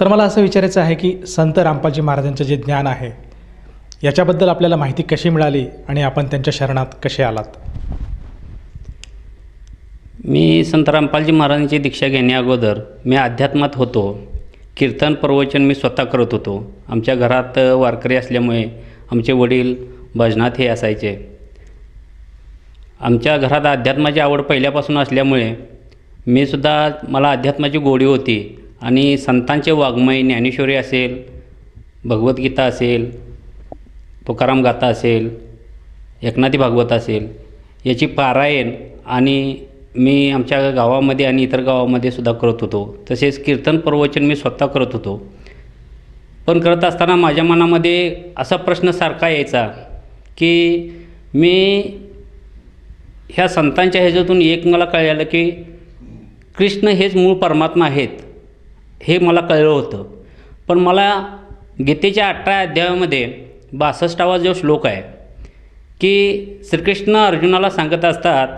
तर मला असं विचारायचं आहे की संत रामपालजी महाराजांचं जे ज्ञान आहे याच्याबद्दल आपल्याला माहिती कशी मिळाली आणि आपण त्यांच्या शरणात कसे आलात? मी संत रामपालजी महाराजांची दीक्षा घेण्याअगोदर मी अध्यात्मात होतो. कीर्तन प्रवचन मी स्वतः करत होतो. आमच्या घरात वारकरी असल्यामुळे आमचे वडील भजनात हे असायचे. आमच्या घरात अध्यात्माची आवड पहिल्यापासून असल्यामुळे मी सुद्धा मला अध्यात्माची गोडी होती. आणि संतांचे वाङ्मय ज्ञानेश्वरी असेल भगवद्गीता असेल तुकाराम गाथा असेल एकनाथी भागवत असेल याची पारायण आणि मी आमच्या गावामध्ये आणि इतर गावामध्ये सुद्धा करत होतो. तसेच कीर्तन प्रवचन मी स्वतः करत होतो. पण करत असताना माझ्या मनामध्ये असा प्रश्न सारखा यायचा की मी ह्या संतांच्या ह्याच्यातून एक मला कळलं की कृष्ण हेच मूळ परमात्मा आहेत. हे मला कळलं होतं. पण मला गीतेच्या अठरा अध्यायामध्ये बासष्टावा जो श्लोक आहे की श्रीकृष्ण अर्जुनाला सांगत असतात